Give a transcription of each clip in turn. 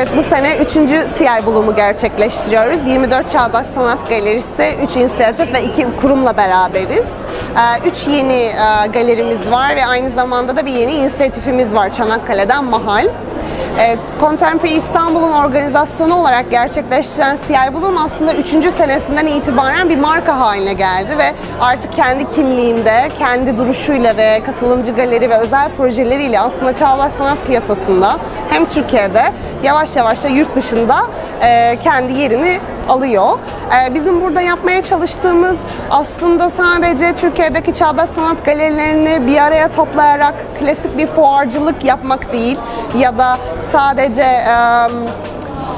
Evet bu sene 3. CI bulumu gerçekleştiriyoruz. 24 Çağdaş Sanat Galerisi, 3 inisiyatif ve 2 kurumla beraberiz. 3 yeni e, galerimiz var ve aynı zamanda da bir yeni inisiyatifimiz var Çanakkale'den Mahal. Evet, Contemporary İstanbul'un organizasyonu olarak gerçekleştiren CI Bulum aslında 3. senesinden itibaren bir marka haline geldi ve artık kendi kimliğinde, kendi duruşuyla ve katılımcı galeri ve özel projeleriyle aslında çağdaş sanat piyasasında hem Türkiye'de yavaş yavaş da yurt dışında kendi yerini alıyor. E, bizim burada yapmaya çalıştığımız aslında sadece Türkiye'deki çağdaş sanat galerilerini bir araya toplayarak klasik bir fuarcılık yapmak değil ya da sadece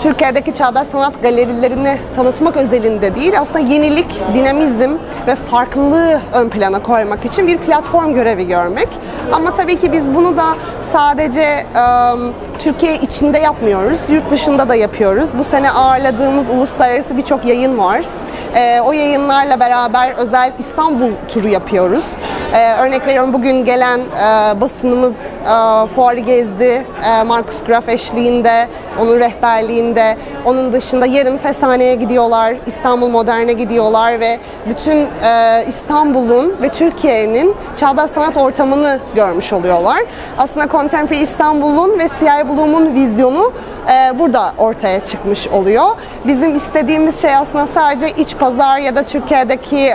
Türkiye'deki çağdaş sanat galerilerini tanıtmak özelinde değil, aslında yenilik, dinamizm ve farklılığı ön plana koymak için bir platform görevi görmek. Ama tabii ki biz bunu da sadece Türkiye içinde yapmıyoruz, yurt dışında da yapıyoruz. Bu sene ağırladığımız uluslararası birçok yayın var. O yayınlarla beraber özel İstanbul turu yapıyoruz. Örnek veriyorum bugün gelen basınımız fuarı gezdi. E, Marcus Graf eşliğinde, onun rehberliğinde. Onun dışında yarın Fesane'ye gidiyorlar, İstanbul Modern'e gidiyorlar ve bütün e, İstanbul'un ve Türkiye'nin çağdaş sanat ortamını görmüş oluyorlar. Aslında Contemporary İstanbul'un ve CI Bloom'un vizyonu e, burada ortaya çıkmış oluyor. Bizim istediğimiz şey aslında sadece iç pazar ya da Türkiye'deki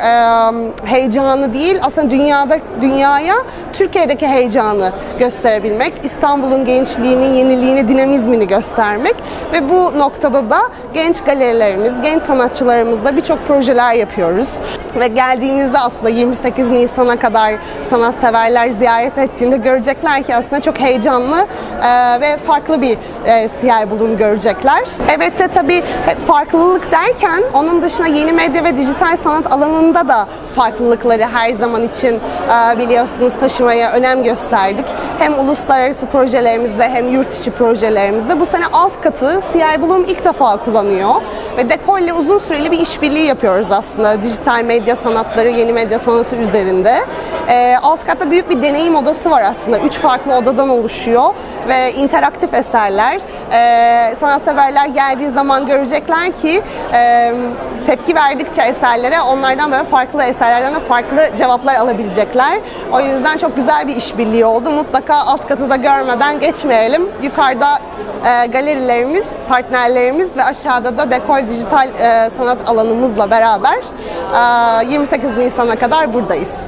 heyecanı değil, aslında dünyada dünyaya Türkiye'deki heyecanı gösterebilmek, İstanbul'un gençliğini, yeniliğini, dinamizmini göstermek ve bu noktada da genç galerilerimiz, genç sanatçılarımızla birçok projeler yapıyoruz. Ve geldiğinizde aslında 28 Nisan'a kadar sanatseverler ziyaret ettiğinde görecekler ki aslında çok heyecanlı e, ve farklı bir e, CI bulum görecekler. Evet de tabii farklılık derken onun dışında yeni medya ve dijital sanat alanında da farklılıkları her zaman için e, biliyorsunuz taşımaya önem gösterdik. Hem uluslararası projelerimizde hem yurt içi projelerimizde bu sene alt katı CI Bloom ilk defa kullanıyor ve Dekol'le uzun süreli bir işbirliği yapıyoruz aslında dijital medya sanatları, yeni medya sanatı üzerinde. E, alt katta büyük bir deneyim odası var aslında. Üç farklı odadan oluşuyor ve interaktif eserler. E, sanatseverler geldiği zaman görecekler ki e, tepki verdikçe eserlere onlardan böyle farklı eserlerden de farklı cevaplar alabilecekler. O yüzden çok güzel bir işbirliği oldu. Mutlaka alt katı da görmeden geçmeyelim. Yukarıda e, galerilerimiz, partnerlerimiz ve aşağıda da Dekol Dijital e, Sanat alanımızla beraber e, 28 Nisan'a kadar buradayız.